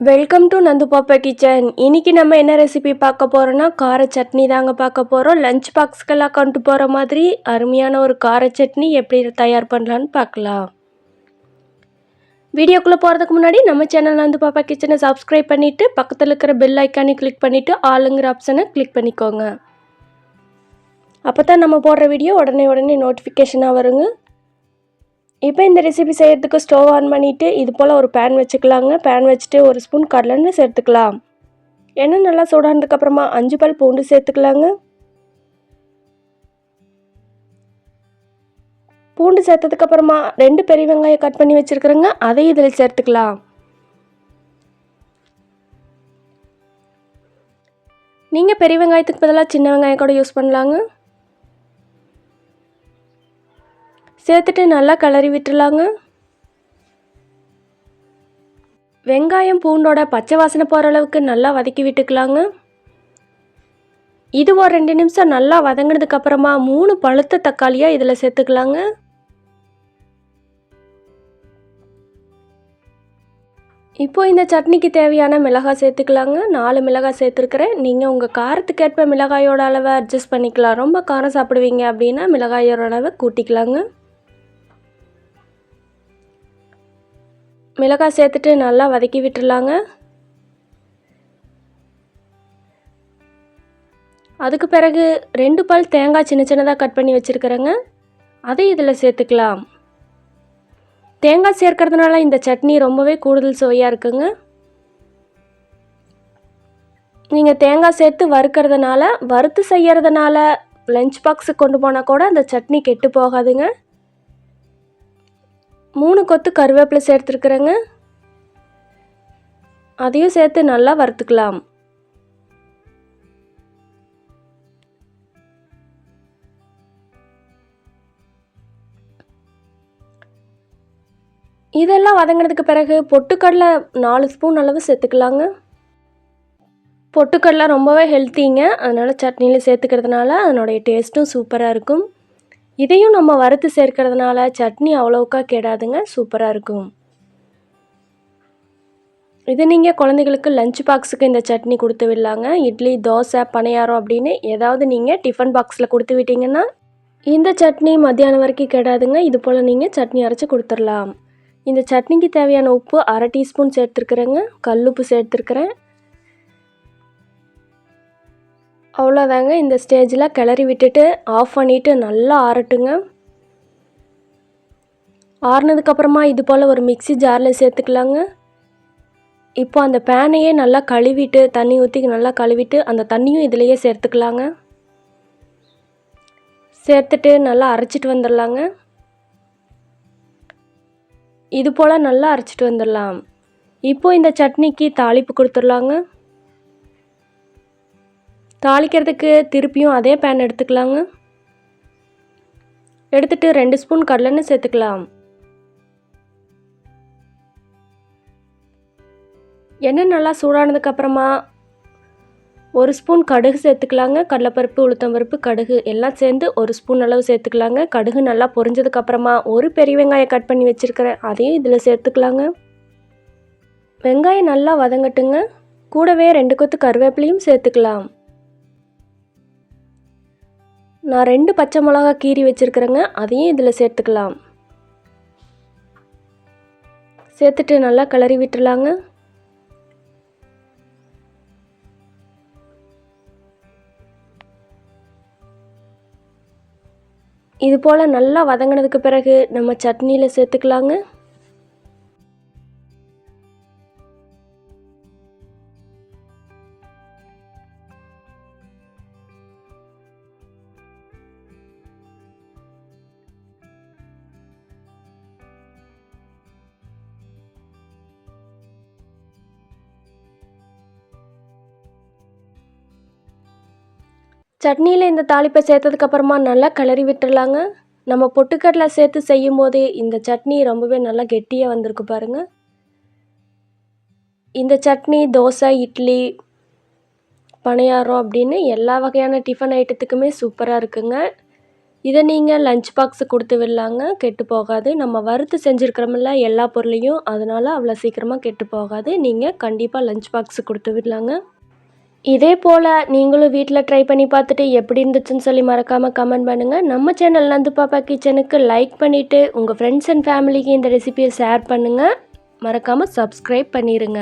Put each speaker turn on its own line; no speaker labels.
Welcome to Nandu பாப்பா kitchen இன்னைக்கு நம்ம என்ன ரெசிபி பார்க்க போகிறோன்னா கார சட்னி தாங்க பார்க்க போகிறோம் லஞ்ச் பாக்ஸ்க்கெல்லாம் கொண்டு போகிற மாதிரி அருமையான ஒரு கார சட்னி எப்படி தயார் பண்ணலான்னு பார்க்கலாம். வீடியோக்குள்ளே போகிறதுக்கு முன்னாடி நம்ம சேனல் நந்து பாப்பா கிச்சனை சப்ஸ்கிரைப் பண்ணிவிட்டு பக்கத்தில் இருக்கிற பெல் ஐக்கானே கிளிக் பண்ணிவிட்டு ஆளுங்கிற ஆப்ஷனை கிளிக் பண்ணிக்கோங்க. அப்போ தான் நம்ம போடுற வீடியோ உடனே உடனே நோட்டிஃபிகேஷனாக வருங்க. இப்போ இந்த ரெசிபி செய்கிறதுக்கு ஸ்டவ் ஆன் பண்ணிவிட்டு இது போல் ஒரு பேன் வச்சுக்கலாங்க. பேன் வச்சுட்டு ஒரு ஸ்பூன் கடலெண்ணெய் சேர்த்துக்கலாம். எண்ணெய் நல்லா சூடானதுக்கப்புறமா அஞ்சு பல் பூண்டு சேர்த்துக்கலாங்க. பூண்டு சேர்த்ததுக்கப்புறமா ரெண்டு பெரிய வெங்காயம் கட் பண்ணி வச்சுருக்குறேங்க. அதையும் இதில் சேர்த்துக்கலாம். நீங்கள் பெரிய வெங்காயத்துக்கு பதிலாக சின்ன வெங்காயம் கூட யூஸ் பண்ணலாங்க. சேர்த்துட்டு நல்லா கிளறி விட்டுலாங்க வெங்காயம் பூண்டோட பச்சை வாசனை போகிற அளவுக்கு நல்லா வதக்கி விட்டுக்கலாங்க. இது ஒரு ரெண்டு நிமிஷம் நல்லா வதங்கினதுக்கப்புறமா மூணு பழுத்த தக்காளியாக இதில் சேர்த்துக்கலாங்க. இப்போ இந்த சட்னிக்கு தேவையான மிளகாய் சேர்த்துக்கலாங்க. நாலு மிளகாய் சேர்த்துருக்குறேன். நீங்கள் உங்கள் காரத்துக்கு ஏற்ப மிளகாயோட அளவை அட்ஜஸ்ட் பண்ணிக்கலாம். ரொம்ப காரம் சாப்பிடுவீங்க அப்படின்னா மிளகாயோட அளவை கூட்டிக்கலாங்க. மிளகாய் சேர்த்துட்டு நல்லா வதக்கி விட்டுடலாங்க. அதுக்கு பிறகு ரெண்டு பால் தேங்காய் சின்ன சின்னதாக கட் பண்ணி வச்சுருக்கிறேங்க. அதை இதில் சேர்த்துக்கலாம். தேங்காய் சேர்க்கறதுனால இந்த சட்னி ரொம்பவே கூடுதல் சுவையாக இருக்குங்க. நீங்கள் தேங்காய் சேர்த்து வறுக்கிறதுனால வறுத்து செய்கிறதுனால லஞ்ச் பாக்ஸுக்கு கொண்டு போனால் கூட அந்த சட்னி கெட்டு போகாதுங்க. மூணு கொத்து கருவேப்பிலை சேர்த்துருக்குறேங்க. அதையும் சேர்த்து நல்லா வறுத்துக்கலாம். இதெல்லாம் வதங்கினதுக்கு பிறகு பொட்டுக்கடலை நாலு ஸ்பூன் அளவு சேர்த்துக்கலாங்க. பொட்டுக்கடலை ரொம்பவே ஹெல்த்திங்க அதனால் சட்னியில் சேர்த்துக்கிறதுனால அதனுடைய டேஸ்ட்டும் சூப்பராக இருக்கும். இதையும் நம்ம வறுத்து சேர்க்கறதுனால சட்னி அவ்வளோக்கா கெடாதுங்க சூப்பராக இருக்கும். இது நீங்கள் குழந்தைகளுக்கு லஞ்ச் பாக்ஸுக்கு இந்த சட்னி கொடுத்து விடலாங்க. இட்லி தோசை பணியாரம் அப்படின்னு ஏதாவது நீங்கள் டிஃபன் பாக்ஸில் கொடுத்து விட்டீங்கன்னா இந்த சட்னி மத்தியானம் வரைக்கும் கெடாதுங்க. இது போல் நீங்கள் சட்னி அரைச்சி கொடுத்துடலாம். இந்த சட்னிக்கு தேவையான உப்பு அரை டீஸ்பூன் சேர்த்துருக்குறேங்க. கல்லுப்பு சேர்த்துருக்குறேன். அவ்வளோதாங்க. இந்த ஸ்டேஜில் கிளறி விட்டுட்டு ஆஃப் பண்ணிவிட்டு நல்லா ஆறட்டுங்க. ஆறுனதுக்கப்புறமா இது போல் ஒரு மிக்சி ஜாரில் சேர்த்துக்கலாங்க. இப்போ அந்த பேனையே நல்லா கழுவிட்டு தண்ணி ஊற்றி நல்லா கழுவிட்டு அந்த தண்ணியும் இதிலையே சேர்த்துக்கலாங்க. சேர்த்துட்டு நல்லா அரைச்சிட்டு வந்துடலாங்க. இது போல் நல்லா அரைச்சிட்டு வந்துடலாம். இப்போ இந்த சட்னிக்கு தாளிப்பு கொடுத்துடலாங்க. தாளிக்கிறதுக்கு திருப்பியும் அதே பேன் எடுத்துக்கலாங்க. எடுத்துட்டு ரெண்டு ஸ்பூன் கடலெண்ணெய் சேர்த்துக்கலாம். எண்ணெய் நல்லா சூடானதுக்கப்புறமா ஒரு ஸ்பூன் கடுகு சேர்த்துக்கலாங்க. கடலைப்பருப்பு உளுத்தம்பருப்பு கடுகு எல்லாம் சேர்ந்து ஒரு ஸ்பூன் அளவு சேர்த்துக்கலாங்க. கடுகு நல்லா பொரிஞ்சதுக்கப்புறமா ஒரு பெரிய வெங்காயம் கட் பண்ணி வச்சுருக்கிறேன். அதையும் இதில் சேர்த்துக்கலாங்க. வெங்காயம் நல்லா வதங்கட்டுங்க. கூடவே ரெண்டு கொத்து கருவேப்பிலையும் சேர்த்துக்கலாம். நான் ரெண்டு பச்சை மிளகா கீறி வச்சுருக்குறேங்க அதையும் இதில் சேர்த்துக்கலாம். சேர்த்துட்டு நல்லா கிளறி விட்டுலாங்க இது போல் நல்லா வதங்கினதுக்கு பிறகு நம்ம சட்னியில் சேர்த்துக்கலாங்க. சட்னியில் இந்த தாளிப்பை சேர்த்ததுக்கப்புறமா நல்லா கிளறி விட்டுடலாங்க நம்ம பொட்டுக்கடலை சேர்த்து செய்யும் போதே இந்த சட்னி ரொம்பவே நல்லா கெட்டியாக வந்திருக்கு பாருங்கள் இந்த சட்னி தோசை இட்லி பணியாரம் அப்படின்னு எல்லா வகையான டிஃபன் ஐட்டத்துக்குமே சூப்பராக இருக்குங்க. இதை நீங்கள் லஞ்ச் பாக்ஸு கொடுத்து விடலாங்க. கெட்டு போகாது. நம்ம வறுத்து செஞ்சுருக்கிறோமில்ல எல்லா பொருளையும். அதனால் அவ்வளோ சீக்கிரமாக கெட்டு போகாது. நீங்கள் கண்டிப்பாக லஞ்ச் பாக்ஸு கொடுத்து விடலாங்க. இதே போல் நீங்களும் வீட்டில் ட்ரை பண்ணி பார்த்துட்டு எப்படி இருந்துச்சுன்னு சொல்லி மறக்காமல் கமெண்ட் பண்ணுங்கள் நம்ம சேனல் நந்து பாப்பா கிச்சனுக்கு லைக் பண்ணிவிட்டு உங்கள் ஃப்ரெண்ட்ஸ் அண்ட் ஃபேமிலிக்கு இந்த ரெசிபியை ஷேர் பண்ணுங்கள் மறக்காமல் சப்ஸ்கிரைப் பண்ணிடுங்க